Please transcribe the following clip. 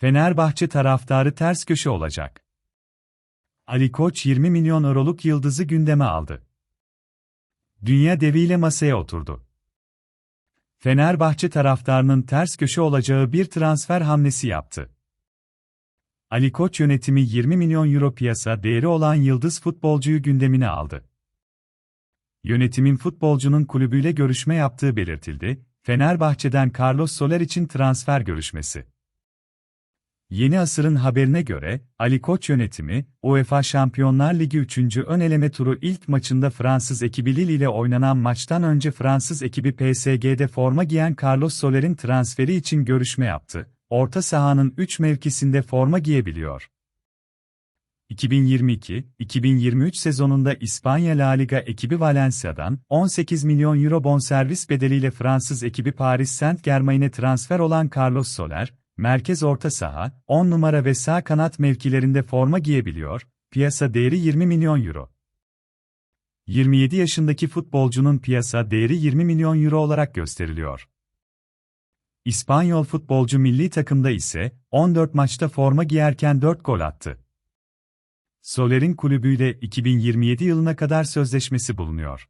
Fenerbahçe taraftarı ters köşe olacak. Ali Koç 20 milyon euroluk yıldızı gündeme aldı. Dünya deviyle masaya oturdu. Fenerbahçe taraftarının ters köşe olacağı bir transfer hamlesi yaptı. Ali Koç yönetimi 20 milyon euro piyasa değeri olan yıldız futbolcuyu gündemine aldı. Yönetimin futbolcunun kulübüyle görüşme yaptığı belirtildi, Fenerbahçe'den Carlos Soler için transfer görüşmesi. Yeni Asır'ın haberine göre, Ali Koç yönetimi, UEFA Şampiyonlar Ligi 3. ön eleme turu ilk maçında Fransız ekibi Lille ile oynanan maçtan önce Fransız ekibi PSG'de forma giyen Carlos Soler'in transferi için görüşme yaptı. Orta sahanın 3 mevkisinde forma giyebiliyor. 2022-2023 sezonunda İspanya La Liga ekibi Valencia'dan 18 milyon euro bonservis bedeliyle Fransız ekibi Paris Saint-Germain'e transfer olan Carlos Soler, merkez orta saha, 10 numara ve sağ kanat mevkilerinde forma giyebiliyor, piyasa değeri 20 milyon euro. 27 yaşındaki futbolcunun piyasa değeri 20 milyon euro olarak gösteriliyor. İspanyol futbolcu milli takımda ise 14 maçta forma giyerken 4 gol attı. Soler'in kulübüyle 2027 yılına kadar sözleşmesi bulunuyor.